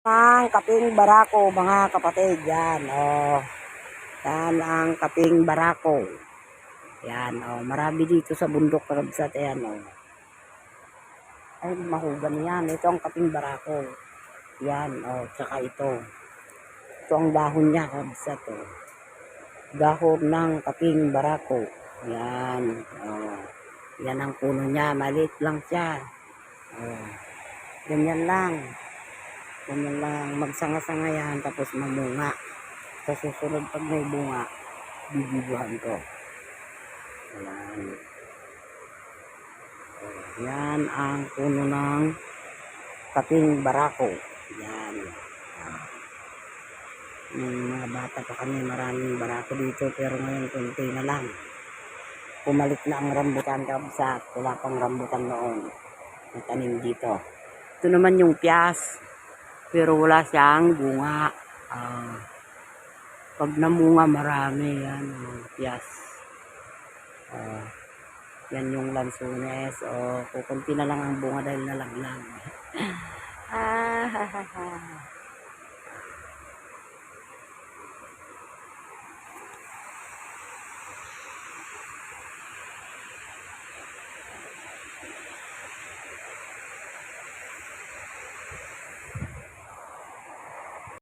Ang kaping barako, mga kapatid. Yan, oh. Yan ang kaping barako. Yan, oh. Marami dito sa bundok kabsat. Ayan, oh. Ay, mahugan yan. Ito ang kaping barako. Yan, oh. Tsaka ito. Ito ang dahon niya, kabsat, oh. Dahon ng kaping barako. Yan, oh. Yan ang puno niya. Maliit lang siya. Oh. Ganyan lang. Ganyan lang, magsanga-sanga yan, tapos mamunga. Sa susunod pag may bunga, bibibuhan ko. Ayan. Oh, yan ang puno ng kaping barako. Yan. Ah. Yung mga bata pa kami, maraming barako dito, pero ngayon kunti na lang. Pumalit na ang rambutan kabsat. Wala pang rambutan noon. Natanim dito. Ito naman yung piyas pero wala siyang bunga. Ah, pag namunga marami yan, oh, piyas. Ah, yan yung lansunes o kukunti na lang ang bunga dahil nalaglag. ah, ha, ha, ha.